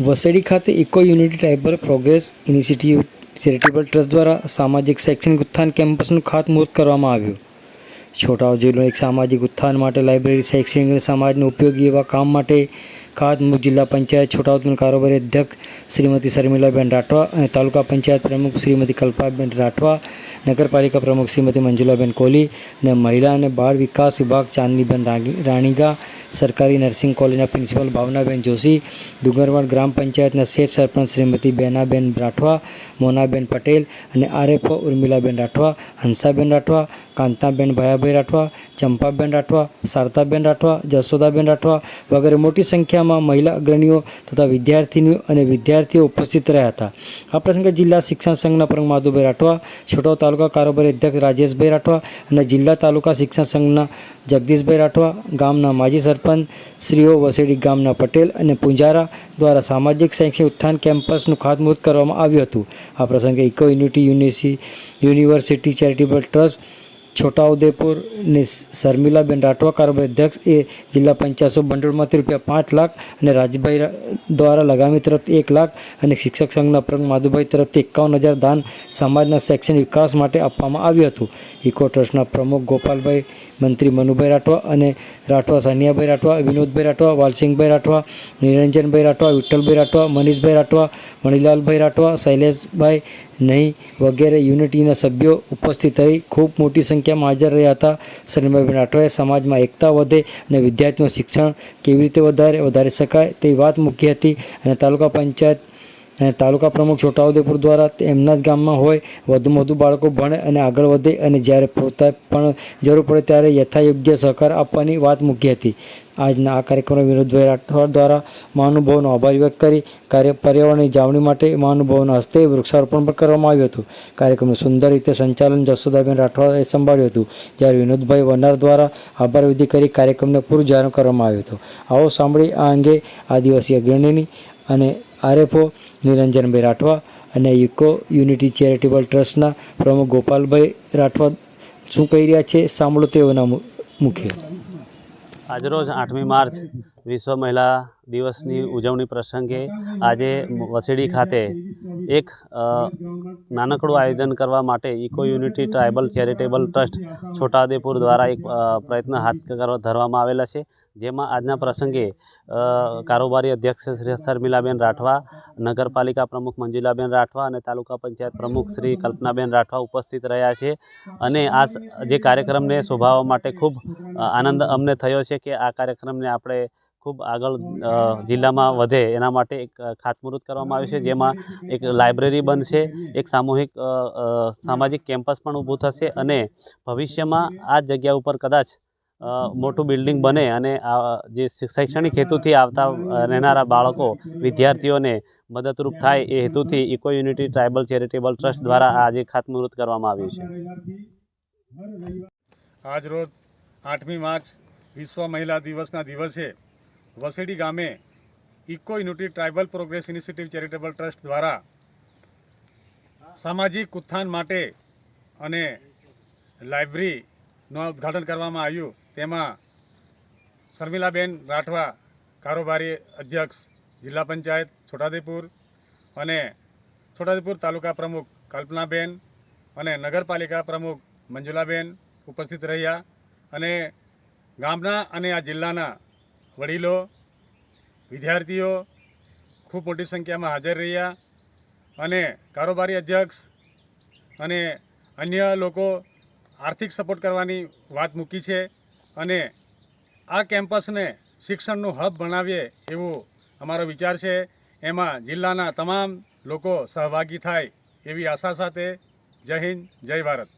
વસેડી ખાતે Eco Unity Tribal Progress Initiative Charitable Trust દ્વારા સામાજિક શૈક્ષણિક ઉત્થાન કેમ્પસનું ખાતમુહૂર્ત કરવામાં આવ્યું. છોટાઉ જિલ્લો એક સામાજિક ઉત્થાન માટે લાઇબ્રેરી, શૈક્ષણિક અને સમાજને ઉપયોગી એવા કામ માટે ખાતમુહૂર્ત જિલ્લા પંચાયત છોટાઉદેપુર કારોબારી અધ્યક્ષ શ્રીમતી શર્મિલાબેન રાઠવા અને તાલુકા પંચાયત પ્રમુખ શ્રીમતી કલ્પાબેન રાઠવા, નગરપાલિકા પ્રમુખ શ્રીમતી મંજુલાબેન કોહલી અને મહિલા અને બાળ વિકાસ વિભાગ ચાંદનીબેન રાણીગા સરકારી નર્સિંગ કોલેજના પ્રિન્સિપલ ભાવનાબેન જોશી, ડુંગરવાડ ગ્રામ પંચાયતના શેઠ સરપંચ શ્રીમતી બેનાબેન રાઠવા, મોનાબેન પટેલ અને આરએફઓ ઉર્મિલાબેન રાઠવા, હંસાબેન રાઠવા કાંતાબેન, ભયાભાઈ રાઠવા, ચંપાબેન રાઠવા શારદાબેન રાઠવા, જશોદાબેન રાઠવા વગેરે મોટી સંખ્યામાં મહિલા અગ્રણીઓ તથા વિદ્યાર્થીનીઓ અને વિદ્યાર્થીઓ ઉપસ્થિત રહ્યા હતા. આ પ્રસંગે જિલ્લા શિક્ષણ સંઘના પ્રમુખ માધુભાઈ રાઠવા, છોટાઉ તાલુકા કારોબારી અધ્યક્ષ રાજેશભાઈ રાઠવા અને જિલ્લા તાલુકા શિક્ષણ સંઘના જગદીશભાઈ રાઠવા, ગામના માજી સરપંચ શ્રીઓ વસેડી ગામના પટેલ અને પુંજારા દ્વારા સામાજિક શૈક્ષણિક ઉત્થાન કેમ્પસનું ખાતમુહૂર્ત કરવામાં આવ્યું હતું. આ પ્રસંગે ઇકો યુનિટી યુનિસી યુનિવર્સિટી ચેરિટેબલ ટ્રસ્ટ છોટાઉદેપુર ને શર્મિલાબેન રાઠવા કારોબારી અધ્યક્ષ એ જિલ્લા પંચાયતો ભંડોળમાંથી રૂપિયા પાંચ લાખ અને રાજભાઈ દ્વારા લગામી તરફથી એક લાખ અને શિક્ષક સંઘના પ્રમુખ માધુભાઈ તરફથી એકાવન હજાર દાન સમાજના શૈક્ષણિક વિકાસ માટે આપવામાં આવ્યું હતું. ઇકો ટ્રસ્ટના પ્રમુખ ગોપાલભાઈ, મંત્રી મનુભાઈ રાઠવા અને રાઠવા સાનિયાભાઈ રાઠવા, વિનોદભાઈ રાઠવા, વાલસિંહભાઈ રાઠવા, નિરંજનભાઈ રાઠવા, વિઠ્ઠલભાઈ રાઠવા, મનીષભાઈ રાઠવા, મણિલાલભાઈ રાઠવા, શૈલેષભાઈ નહીં, વગેરે યુનિટીના સભ્યો ઉપસ્થિત રહી ખૂબ મોટી સંખ્યામાં હાજર રહ્યા હતા. શર્માબેન રાઠવાએ સમાજમાં એકતા વધે અને વિદ્યાર્થીનું શિક્ષણ કેવી રીતે વધારે, વધારી શકાય તે વાત મૂકી હતી અને તાલુકા પંચાયત અને તાલુકા પ્રમુખ છોટાઉદેપુર દ્વારા એમના જ ગામમાં હોય વધુમાં વધુ બાળકો ભણે અને આગળ વધે અને જ્યારે પોતા પણ જરૂર પડે ત્યારે યથાયોગ્ય સહકાર આપવાની વાત મૂકી હતી. આજના આ કાર્યક્રમમાં વિનોદભાઈ રાઠોડ દ્વારા મહાનુભાવનો આભાર વ્યક્ત કરી કાર્ય, પર્યાવરણની જાળવણી માટે મહાનુભાવના હસ્તે વૃક્ષારોપણ પણ કરવામાં આવ્યું હતું. કાર્યક્રમનું સુંદર રીતે સંચાલન જસોદાબેન રાઠવાએ સંભાળ્યું હતું. જ્યારે વિનોદભાઈ વનાર દ્વારા આભાર વિધિ કરી કાર્યક્રમને પૂરું જાહેર કરવામાં આવ્યો હતો. આવો સાંભળી આ અંગે આદિવાસી અગ્રણીની અને આરએફઓ નિરંજનભાઈ રાઠવા અને યુકો યુનિટી ચેરિટેબલ ટ્રસ્ટના પ્રમુખ ગોપાલભાઈ રાઠવા શું કહી રહ્યા છે સાંભળો તેઓના મુખ્ય મુખે. આજરોજ આઠમી માર્ચ વિશ્વ મહિલા દિવસની ઉજવણી પ્રસંગે આજે વસેડી ખાતે એક નાનકડું આયોજન કરવા માટે Eco Unity Tribal Charitable Trust Chhotaudepur દ્વારા એક પ્રયત્ન હાથ ધરવામાં આવેલા છે. જેમાં આજના પ્રસંગે કારોબારી અધ્યક્ષ શ્રી શર્મિલાબેન રાઠવા નગરપાલિકા પ્રમુખ મંજુલાબેન રાઠવા અને તાલુકા પંચાયત પ્રમુખ શ્રી કલ્પનાબેન રાઠવા ઉપસ્થિત રહ્યા છે. અને આ જે કાર્યક્રમને શોભાવવા માટે ખૂબ આનંદ અમને થયો છે કે આ કાર્યક્રમને આપણે ખૂબ આગળ જિલ્લામાં વધે એના માટે એક ખાતમુહૂર્ત કરવામાં આવ્યું છે જેમાં એક લાઇબ્રેરી બનશે એક સામૂહિક સામાજિક કેમ્પસ પણ ઊભું થશે અને ભવિષ્યમાં આ જ જગ્યા ઉપર કદાચ મોટું બિલ્ડિંગ બને અને આ જે શૈક્ષણિક હેતુથી આવતા રહેનારા બાળકો વિદ્યાર્થીઓને મદદરૂપ થાય એ હેતુથી Eco Unity Tribal Charitable Trust દ્વારા આજે ખાતમુહૂર્ત કરવામાં આવ્યું છે. આજ રોજ આઠમી માર્ચ વિશ્વ મહિલા દિવસના દિવસે વસેડી ગામે Eco Unity Tribal Progress Initiative Charitable Trust દ્વારા સામાજિક ઉત્થાન માટે અને લાઇબ્રેરીનું ઉદ્ઘાટન કરવામાં આવ્યું. તેમાં શર્મિલાબેન રાઠવા, કારોબારી અધ્યક્ષ, જિલ્લા પંચાયત છોટાદેપુર અને છોટાદેપુર તાલુકા પ્રમુખ કલ્પનાબેન અને નગરપાલિકા પ્રમુખ મંજુલાબેન ઉપસ્થિત રહ્યા અને ગામના અને આ જિલ્લાના વડીલો, વિદ્યાર્થીઓ ખૂબ મોટી સંખ્યામાં હાજર રહ્યા અને કારોબારી અધ્યક્ષ અને અન્ય લોકો આર્થિક સપોર્ટ કરવાની વાત મૂકી છે અને આ કેમ્પસને શિક્ષણનું હબ બનાવીએ એવું અમારો વિચાર છે. એમાં જિલ્લાના તમામ લોકો સહભાગી થાય એવી આશા સાથે જય હિન્દ, જય ભારત.